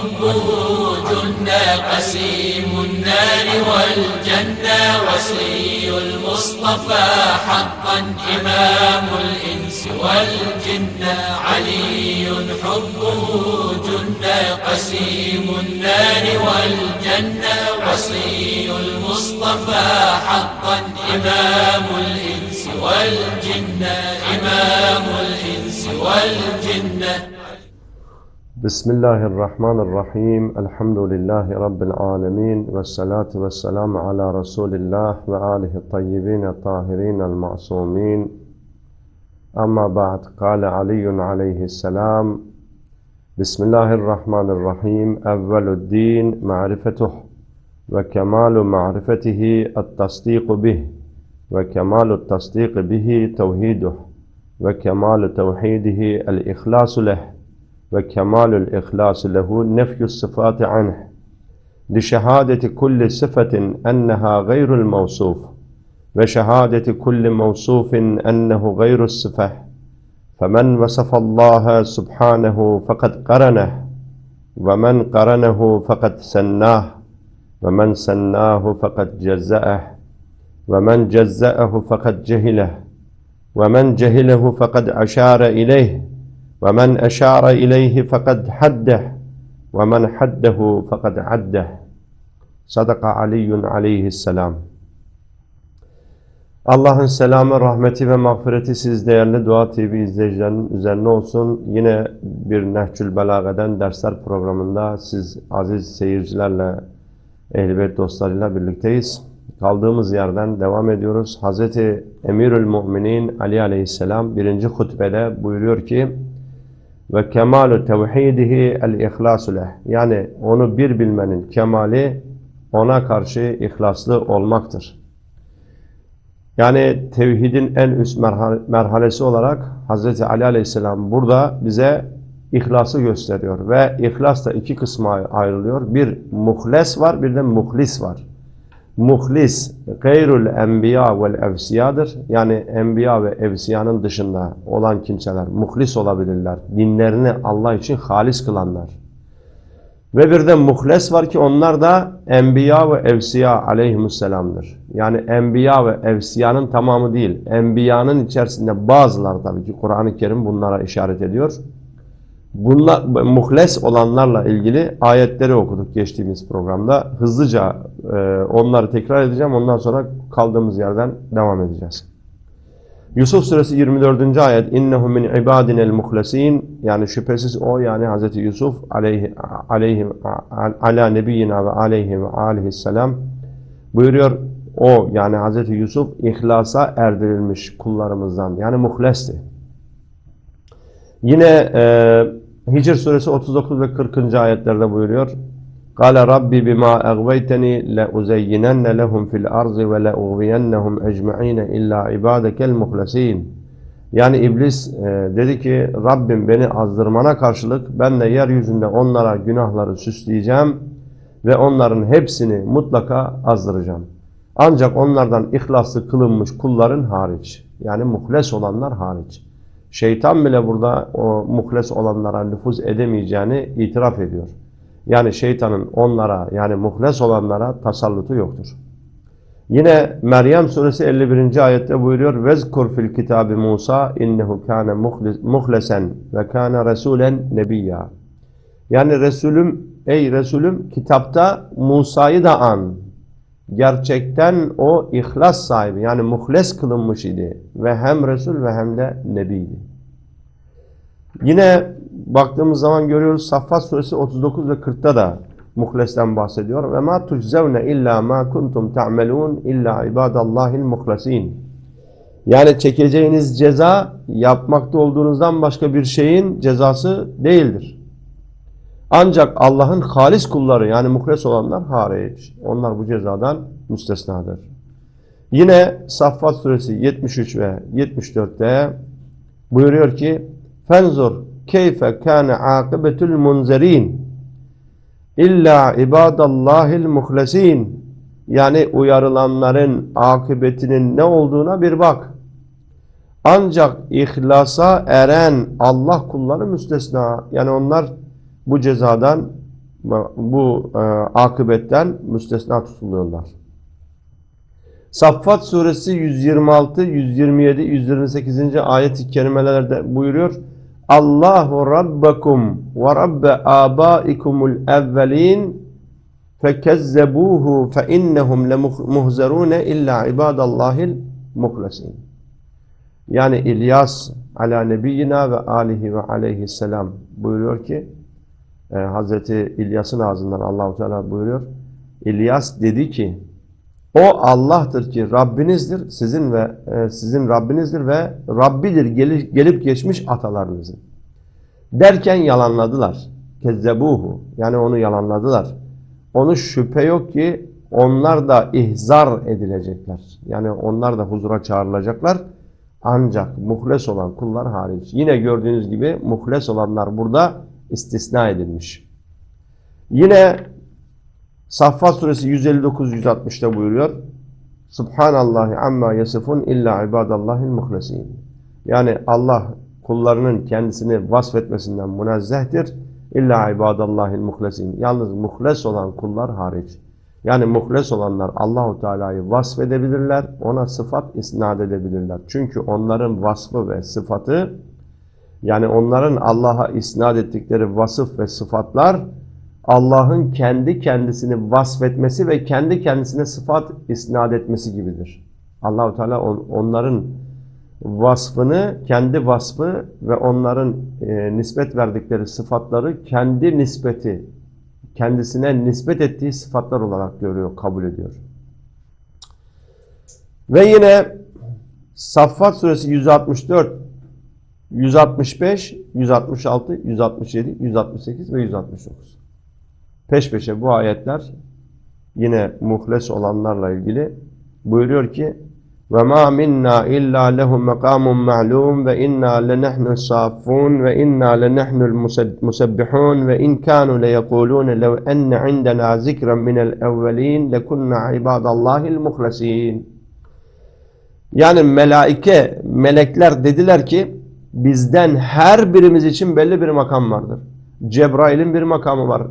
حبه قسيم النار والجنة وصي المصطفى حقا إمام الإنس والجنة علي حبه جنة قسيم النار والجنة وصي المصطفى حقا إمام الإنس والجنة إمام الإنس والجنة بسم الله الرحمن الرحيم الحمد لله رب العالمين والصلاة والسلام على رسول الله وآله الطيبين الطاهرين المعصومين أما بعد قال علي عليه السلام بسم الله الرحمن الرحيم أول الدين معرفته وكمال معرفته التصديق به وكمال التصديق به توحيده وكمال توحيده الإخلاص له وكمال الإخلاص له نفي الصفات عنه. لشهادة كل صفة أنها غير الموصوف وشهادة كل موصوف أنه غير الصفة. فمن وصف الله سبحانه فقد قرنه ومن قرنه فقد سناه ومن سناه فقد جزأه ومن جزأه فقد جهله ومن جهله فقد أشار إليه. ومن أشار إليه فقد حده ومن حده فقد عده صدق علي عليه السلام Allah'ın selamı, rahmeti ve mağfireti siz değerli Dua TV izleyicilerinin üzerine olsun. Yine bir Nehçül Belaga'dan dersler programında siz aziz seyircilerle, ehl beyt dostlarıyla birlikteyiz. Kaldığımız yerden devam ediyoruz. Hazreti Emirül Müminin Ali Aleyhisselam birinci hutbede buyuruyor ki ve kemalu tevhidihi el ihlasu leh. Yani onu bir bilmenin kemali ona karşı ihlaslı olmaktır. Yani tevhidin en üst merhalesi olarak Hz. Ali Aleyhisselam burada bize ihlası gösteriyor. Ve ihlas da iki kısma ayrılıyor. Bir muhles var, bir de muhlis var. Muhlis, gayrul enbiya vel evsiyadır. Yani enbiya ve evsiyanın dışında olan kimseler muhlis olabilirler. Dinlerini Allah için halis kılanlar. Ve bir de muhles var ki onlar da enbiya ve evsiya aleyhisselamdır. Yani enbiya ve evsiyanın tamamı değil. Enbiyanın içerisinde bazılar tabii ki Kur'an-ı Kerim bunlara işaret ediyor. Bunlar, muhles olanlarla ilgili ayetleri okuduk geçtiğimiz programda. Hızlıca e, onları tekrar edeceğim. Ondan sonra kaldığımız yerden devam edeceğiz. Yusuf suresi 24. ayet innehu min ibadinel muhlesin yani şüphesiz o yani Hz. Yusuf aleyhi, aleyhi ala nebiyyina ve aleyhi ve aleyhisselam buyuruyor o yani Hz. Yusuf ihlasa erdirilmiş kullarımızdan yani muhlesti. Yine e, Hicr suresi 39 ve 40. ayetlerde buyuruyor. Kale Rabbi bima eğveyteni le uzeyyinenne lehum fil arzi ve le uğviyennehum ecma'ine illa ibadekel muhlesin. Yani iblis e, dedi ki Rabbim beni azdırmana karşılık ben de yeryüzünde onlara günahları süsleyeceğim ve onların hepsini mutlaka azdıracağım. Ancak onlardan ihlaslı kılınmış kulların hariç yani muhles olanlar hariç. Şeytan bile burada o muhles olanlara nüfuz edemeyeceğini itiraf ediyor. Yani şeytanın onlara yani muhles olanlara tasallutu yoktur. Yine Meryem suresi 51. ayette buyuruyor. Vezkur fil kitabi Musa innehu kâne muhlesen ve kâne resûlen nebiyya. Yani Resulüm, ey Resulüm kitapta Musa'yı da an. Gerçekten o ihlas sahibi yani muhles kılınmış idi. Ve hem Resul ve hem de Nebiydi. Yine baktığımız zaman görüyoruz Saffat suresi 39 ve 40'ta da muhlesten bahsediyor. Ve ma tujzevne illa ma kuntum ta'melun illa ibadallahil muhlesin. Yani çekeceğiniz ceza yapmakta olduğunuzdan başka bir şeyin cezası değildir. Ancak Allah'ın halis kulları yani muhles olanlar hariç. Onlar bu cezadan müstesnadır. Yine Saffat suresi 73 ve 74'te buyuruyor ki Fenzur keyfe kâne âkıbetül munzerin illa ibadallahil muhlesin yani uyarılanların akıbetinin ne olduğuna bir bak. Ancak ihlasa eren Allah kulları müstesna. Yani onlar bu cezadan bu e, akıbetten müstesna tutuluyorlar. Saffat suresi 126, 127, 128. ayet-i kerimelerde buyuruyor. Allahu rabbakum ve rabbe abaikumul evvelin fekezzebuhu fe innehum lemuhzerun illa ibadallahil muhlasin. Yani İlyas ala nebiyyina ve alihi ve aleyhisselam buyuruyor ki e, Hazreti İlyas'ın ağzından Allahu Teala buyuruyor. İlyas dedi ki o Allah'tır ki Rabbinizdir, sizin ve e, sizin Rabbinizdir ve Rabbidir gelip, gelip geçmiş atalarınızın. Derken yalanladılar. Kezzebuhu yani onu yalanladılar. Onu şüphe yok ki onlar da ihzar edilecekler. Yani onlar da huzura çağrılacaklar. Ancak muhles olan kullar hariç. Yine gördüğünüz gibi muhles olanlar burada istisna edilmiş. Yine Saffat suresi 159-160'da buyuruyor. Subhanallahi amma yasifun illa ibadallahil muhlesin. Yani Allah kullarının kendisini vasfetmesinden münezzehtir. İlla ibadallahil muhlesin. Yalnız muhles olan kullar hariç. Yani muhles olanlar Allahu Teala'yı vasfedebilirler, ona sıfat isnat edebilirler. Çünkü onların vasfı ve sıfatı yani onların Allah'a isnat ettikleri vasıf ve sıfatlar Allah'ın kendi kendisini vasfetmesi ve kendi kendisine sıfat isnat etmesi gibidir. Allahu Teala on, onların vasfını, kendi vasfı ve onların e, nispet verdikleri sıfatları kendi nispeti, kendisine nispet ettiği sıfatlar olarak görüyor, kabul ediyor. Ve yine Saffat suresi 164, 165, 166, 167, 168 ve 169. Peş peşe bu ayetler yine muhles olanlarla ilgili buyuruyor ki ve ma minna illa lehu makamun ma'lum ve inna lenahnu safun ve inna lenahnu musebbihun ve in kanu leyekulun lev enne indena zikran minel evvelin lekunna ibadallahil muhlesin. Yani melaike, melekler dediler ki bizden her birimiz için belli bir makam vardır. Cebrail'in bir makamı var.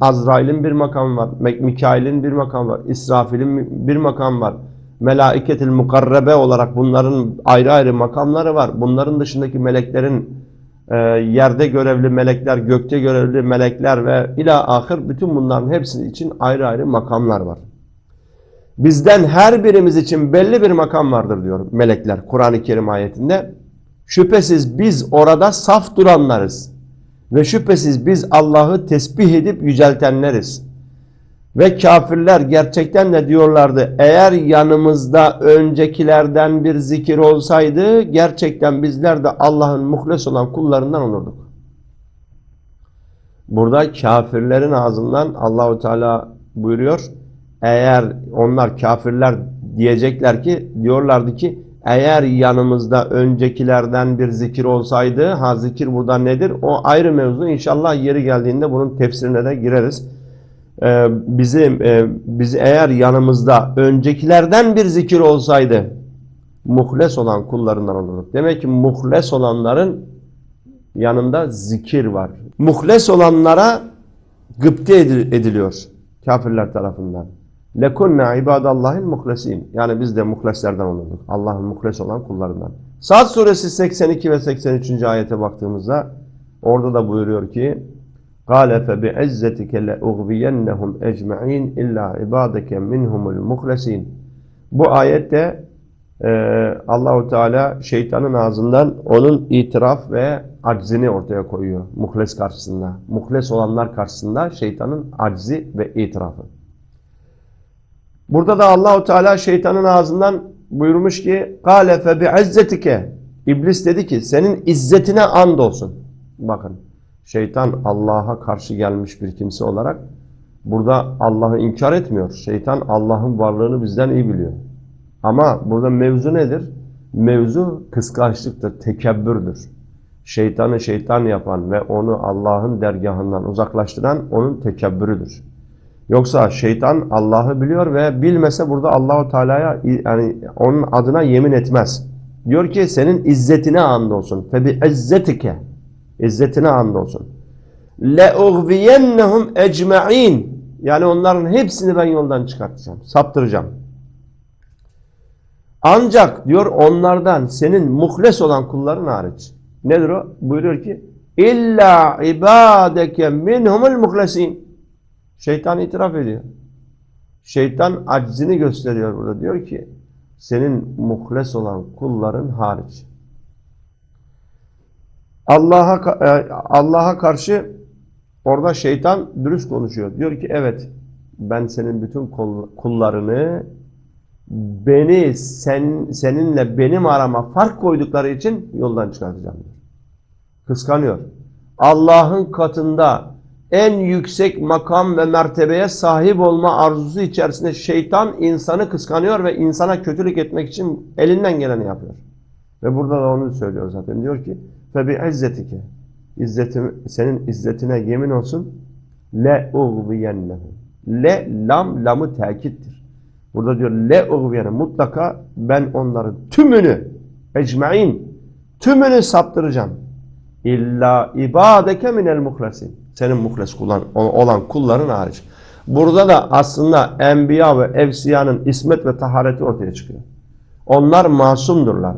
Azrail'in bir makamı var. Mikail'in bir makamı var. İsrafil'in bir makamı var. Melaiketil mukarrebe olarak bunların ayrı ayrı makamları var. Bunların dışındaki meleklerin e, yerde görevli melekler, gökte görevli melekler ve ila ahir bütün bunların hepsi için ayrı ayrı makamlar var. Bizden her birimiz için belli bir makam vardır diyor melekler Kur'an-ı Kerim ayetinde. Şüphesiz biz orada saf duranlarız. Ve şüphesiz biz Allah'ı tesbih edip yüceltenleriz. Ve kafirler gerçekten de diyorlardı eğer yanımızda öncekilerden bir zikir olsaydı gerçekten bizler de Allah'ın muhles olan kullarından olurduk. Burada kafirlerin ağzından Allahu Teala buyuruyor. Eğer onlar kafirler diyecekler ki diyorlardı ki eğer yanımızda öncekilerden bir zikir olsaydı, ha zikir burada nedir? O ayrı mevzu. İnşallah yeri geldiğinde bunun tefsirine de gireriz. Ee, bizim, e, biz eğer yanımızda öncekilerden bir zikir olsaydı, muhles olan kullarından olurduk. Demek ki muhles olanların yanında zikir var. Muhles olanlara gıpte ediliyor kafirler tarafından lekunna ibadallahil muhlesin. Yani biz de muhleslerden olurduk. Allah'ın muhles olan kullarından. Saat suresi 82 ve 83. ayete baktığımızda orada da buyuruyor ki قَالَ فَبِعِزَّتِكَ لَاُغْوِيَنَّهُمْ اَجْمَعِينَ اِلَّا عِبَادَكَ مِنْهُمُ الْمُخْلَسِينَ Bu ayette e, Allahu Teala şeytanın ağzından onun itiraf ve aczini ortaya koyuyor muhles karşısında. Muhles olanlar karşısında şeytanın aczi ve itirafı. Burada da Allahu Teala şeytanın ağzından buyurmuş ki "Kale fe bi'izzetike" İblis dedi ki senin izzetine and olsun. Bakın şeytan Allah'a karşı gelmiş bir kimse olarak burada Allah'ı inkar etmiyor. Şeytan Allah'ın varlığını bizden iyi biliyor. Ama burada mevzu nedir? Mevzu kıskançlıktır, tekebbürdür. Şeytanı şeytan yapan ve onu Allah'ın dergahından uzaklaştıran onun tekebbürüdür. Yoksa şeytan Allah'ı biliyor ve bilmese burada Allahu Teala'ya yani onun adına yemin etmez. Diyor ki senin izzetine andolsun. Fe bi izzetike. İzzetine andolsun. Le ughviyennahum ecmaîn. Yani onların hepsini ben yoldan çıkartacağım, saptıracağım. Ancak diyor onlardan senin muhles olan kulların hariç. Nedir o? Buyuruyor ki illa ibadeke minhumul muhlesin. Şeytan itiraf ediyor. Şeytan aczini gösteriyor burada. Diyor ki senin muhles olan kulların hariç. Allah'a e, Allah'a karşı orada şeytan dürüst konuşuyor. Diyor ki evet ben senin bütün kullarını beni sen seninle benim arama fark koydukları için yoldan çıkartacağım. Kıskanıyor. Allah'ın katında en yüksek makam ve mertebeye sahip olma arzusu içerisinde şeytan insanı kıskanıyor ve insana kötülük etmek için elinden geleni yapıyor. Ve burada da onu söylüyor zaten. Diyor ki izzetike İzzetim, senin izzetine yemin olsun le uğviyennehu le lam lamı tekittir. Burada diyor le uğviyene mutlaka ben onların tümünü ecmain tümünü saptıracağım. İlla ibadeke minel muhlasin. Senin muhles kullan, olan kulların hariç. Burada da aslında enbiya ve evsiyanın ismet ve tahareti ortaya çıkıyor. Onlar masumdurlar.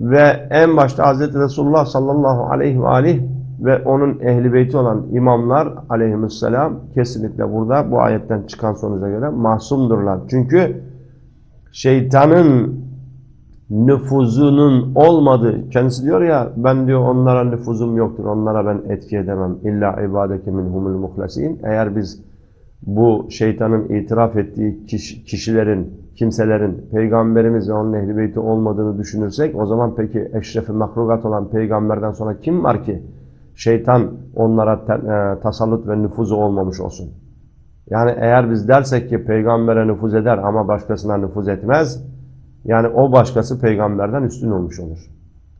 Ve en başta Hz. Resulullah sallallahu aleyhi ve aleyh ve onun ehli beyti olan imamlar aleyhisselam kesinlikle burada bu ayetten çıkan sonuca göre masumdurlar. Çünkü şeytanın nüfuzunun olmadığı, kendisi diyor ya ben diyor onlara nüfuzum yoktur, onlara ben etki edemem. İlla ibadeke minhumul muhlasin. Eğer biz bu şeytanın itiraf ettiği kişilerin, kimselerin peygamberimiz ve onun ehli olmadığını düşünürsek o zaman peki eşrefi mahlukat olan peygamberden sonra kim var ki şeytan onlara e, tasallut ve nüfuzu olmamış olsun? Yani eğer biz dersek ki peygambere nüfuz eder ama başkasına nüfuz etmez, yani o başkası peygamberden üstün olmuş olur.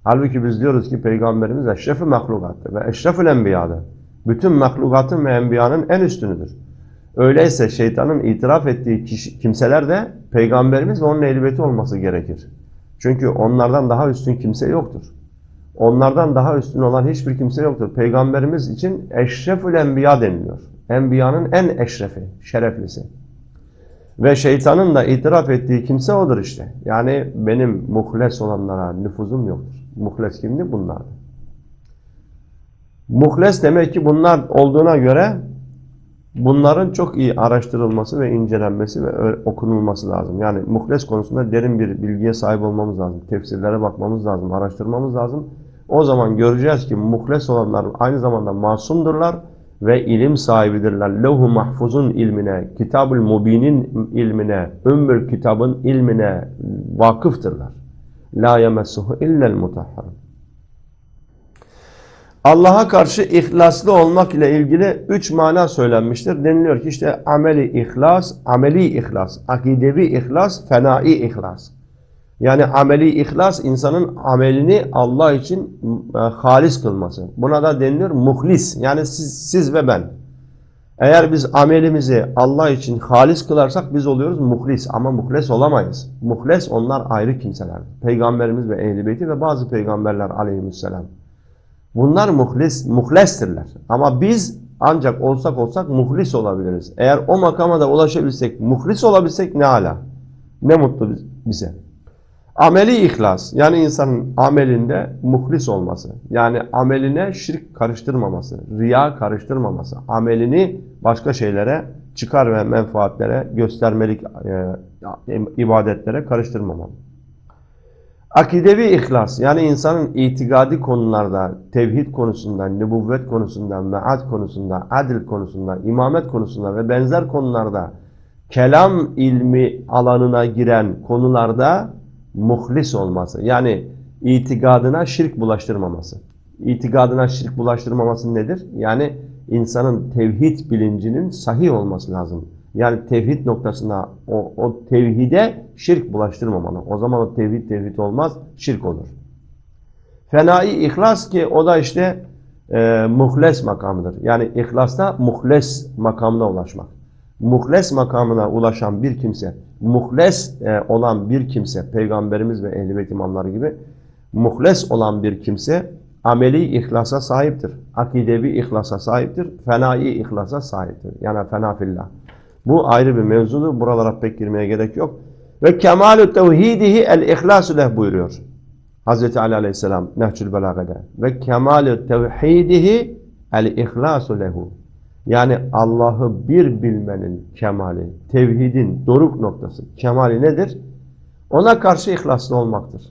Halbuki biz diyoruz ki peygamberimiz eşref-i mahlukattır ve eşref-ül enbiyadır. Bütün mahlukatın ve enbiyanın en üstünüdür. Öyleyse şeytanın itiraf ettiği kişi, kimseler de peygamberimiz ve onun ehlibeti olması gerekir. Çünkü onlardan daha üstün kimse yoktur. Onlardan daha üstün olan hiçbir kimse yoktur. Peygamberimiz için eşrefül enbiya deniliyor. Enbiyanın en eşrefi, şereflisi. Ve şeytanın da itiraf ettiği kimse odur işte. Yani benim muhles olanlara nüfuzum yoktur. Muhles kimdi? Bunlardı. Muhles demek ki bunlar olduğuna göre bunların çok iyi araştırılması ve incelenmesi ve okunulması lazım. Yani muhles konusunda derin bir bilgiye sahip olmamız lazım. Tefsirlere bakmamız lazım, araştırmamız lazım. O zaman göreceğiz ki muhles olanlar aynı zamanda masumdurlar ve ilim sahibidirler. Levh-u mahfuzun ilmine, kitab-ül mubinin ilmine, ümmül kitabın ilmine vakıftırlar. La yemessuhu illel mutahharun. Allah'a karşı ihlaslı olmak ile ilgili üç mana söylenmiştir. Deniliyor ki işte ameli ihlas, ameli ihlas, akidevi ihlas, fenai ihlas. Yani ameli ihlas insanın amelini Allah için e, halis kılması. Buna da deniliyor muhlis. Yani siz, siz ve ben. Eğer biz amelimizi Allah için halis kılarsak biz oluyoruz muhlis ama muhles olamayız. Muhles onlar ayrı kimseler. Peygamberimiz ve ehl ve bazı peygamberler aleyhisselam. Bunlar muhlis, muhlestirler. Ama biz ancak olsak olsak muhlis olabiliriz. Eğer o makama da ulaşabilsek, muhlis olabilsek ne ala. Ne mutlu bize. Ameli ihlas yani insanın amelinde muhlis olması. Yani ameline şirk karıştırmaması, riya karıştırmaması. Amelini başka şeylere, çıkar ve menfaatlere, göstermelik e, ibadetlere karıştırmamalı. Akidevi ihlas yani insanın itikadi konularda, tevhid konusunda, nübüvvet konusunda, mead konusunda, adil konusunda, imamet konusunda ve benzer konularda kelam ilmi alanına giren konularda muhlis olması. Yani itikadına şirk bulaştırmaması. İtikadına şirk bulaştırmaması nedir? Yani insanın tevhid bilincinin sahih olması lazım. Yani tevhid noktasına o, o tevhide şirk bulaştırmamalı. O zaman o tevhid tevhid olmaz, şirk olur. Fenai ihlas ki o da işte e, muhles makamıdır. Yani ihlasta muhles makamına ulaşmak. Muhles makamına ulaşan bir kimse muhles e, olan bir kimse, peygamberimiz ve ehl-i imamları gibi muhles olan bir kimse ameli ihlasa sahiptir. Akidevi ihlasa sahiptir. Fenai ihlasa sahiptir. Yani fena fillah. Bu ayrı bir mevzudur. Buralara pek girmeye gerek yok. Ve kemalü tevhidihi el ihlasu leh buyuruyor. Hazreti Ali aleyhisselam Nehcül Belaga'da. Ve kemalü tevhidihi el ihlasu lehu. Yani Allah'ı bir bilmenin kemali, tevhidin doruk noktası, kemali nedir? Ona karşı ihlaslı olmaktır.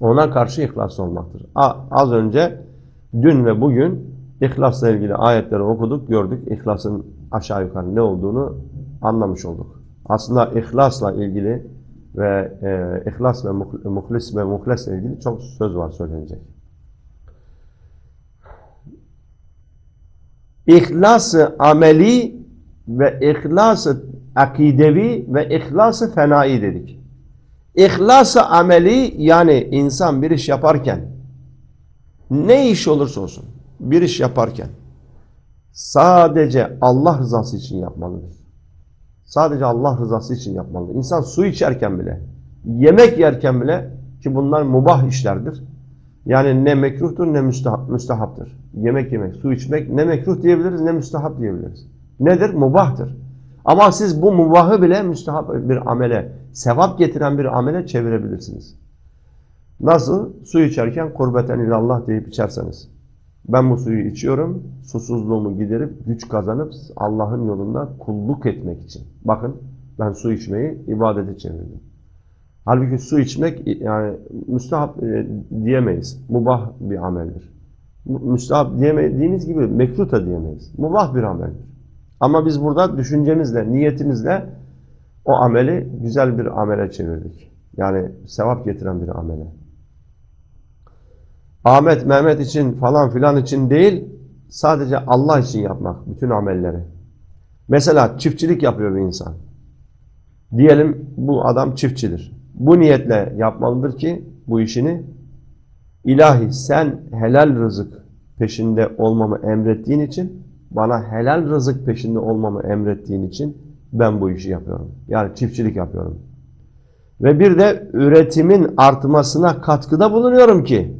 Ona karşı ihlaslı olmaktır. Az önce dün ve bugün ihlasla ilgili ayetleri okuduk, gördük. İhlasın aşağı yukarı ne olduğunu anlamış olduk. Aslında ihlasla ilgili ve e, ihlas ve muh- muhlis ve muhlesle ilgili çok söz var söylenecek. İhlas-ı ameli ve ihlas-ı akidevi ve ihlas-ı fenai dedik. İhlas-ı ameli yani insan bir iş yaparken ne iş olursa olsun bir iş yaparken sadece Allah rızası için yapmalıdır. Sadece Allah rızası için yapmalıdır. İnsan su içerken bile, yemek yerken bile ki bunlar mubah işlerdir. Yani ne mekruhtur ne müstahap. Yemek yemek, su içmek ne mekruh diyebiliriz ne müstahap diyebiliriz. Nedir? Mubahtır. Ama siz bu mubahı bile müstahap bir amele, sevap getiren bir amele çevirebilirsiniz. Nasıl? Su içerken kurbeten ilallah deyip içerseniz. Ben bu suyu içiyorum, susuzluğumu giderip güç kazanıp Allah'ın yolunda kulluk etmek için. Bakın ben su içmeyi ibadete çevirdim. Halbuki su içmek yani müstahap e, diyemeyiz. Mubah bir ameldir. Müstahap diyemediğimiz gibi mekruh da diyemeyiz. Mubah bir ameldir. Ama biz burada düşüncemizle, niyetimizle o ameli güzel bir amele çevirdik. Yani sevap getiren bir amele. Ahmet, Mehmet için falan filan için değil, sadece Allah için yapmak bütün amelleri. Mesela çiftçilik yapıyor bir insan. Diyelim bu adam çiftçidir. Bu niyetle yapmalıdır ki bu işini ilahi sen helal rızık peşinde olmamı emrettiğin için bana helal rızık peşinde olmamı emrettiğin için ben bu işi yapıyorum. Yani çiftçilik yapıyorum. Ve bir de üretimin artmasına katkıda bulunuyorum ki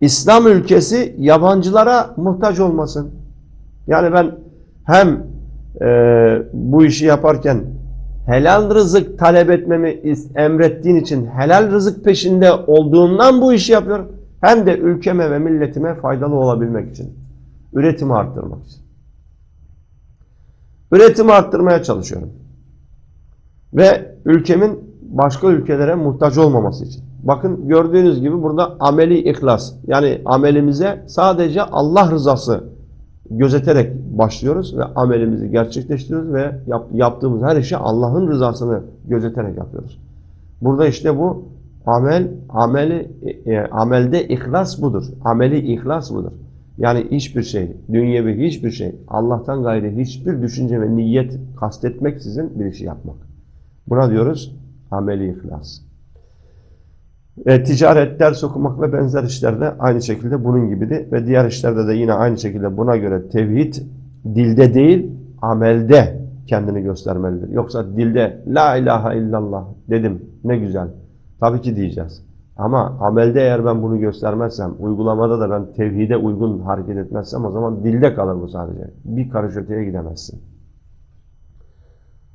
İslam ülkesi yabancılara muhtaç olmasın. Yani ben hem e, bu işi yaparken helal rızık talep etmemi emrettiğin için helal rızık peşinde olduğumdan bu işi yapıyorum. Hem de ülkeme ve milletime faydalı olabilmek için. Üretimi arttırmak için. Üretimi arttırmaya çalışıyorum. Ve ülkemin başka ülkelere muhtaç olmaması için. Bakın gördüğünüz gibi burada ameli ihlas. Yani amelimize sadece Allah rızası gözeterek başlıyoruz ve amelimizi gerçekleştiriyoruz ve yap- yaptığımız her işi Allah'ın rızasını gözeterek yapıyoruz. Burada işte bu amel ameli e, e, amelde ihlas budur. Ameli ihlas budur. Yani hiçbir şey, dünyevi hiçbir şey, Allah'tan gayri hiçbir düşünce ve niyet kastetmeksizin bir işi yapmak. Buna diyoruz ameli ihlas. E, ticaret, ders okumak ve benzer işlerde aynı şekilde bunun gibidir. Ve diğer işlerde de yine aynı şekilde buna göre tevhid dilde değil amelde kendini göstermelidir. Yoksa dilde la ilahe illallah dedim ne güzel. Tabii ki diyeceğiz. Ama amelde eğer ben bunu göstermezsem, uygulamada da ben tevhide uygun hareket etmezsem o zaman dilde kalır bu sadece. Bir karış öteye gidemezsin.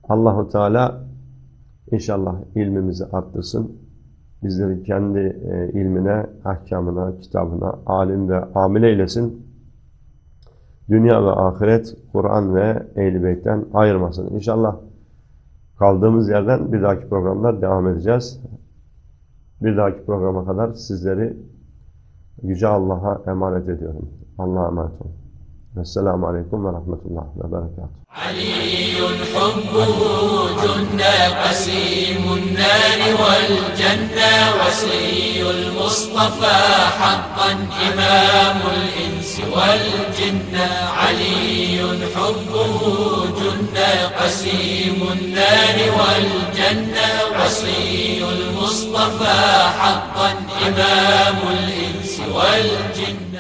Allahu Teala inşallah ilmimizi arttırsın. Bizleri kendi e, ilmine, ahkamına, kitabına alim ve amil eylesin. Dünya ve ahiret, Kur'an ve Ehl-i Beyt'ten ayırmasın. İnşallah kaldığımız yerden bir dahaki programda devam edeceğiz. Bir dahaki programa kadar sizleri Yüce Allah'a emanet ediyorum. Allah'a emanet olun. Aleyküm ve Rahmetullah ve Berekatuhu. علي حبه جنة قسيم النار والجنة وصي المصطفى حقا إمام الإنس والجنة علي حبه جنة قسيم النار والجنة وصي المصطفى حقا إمام الإنس والجنة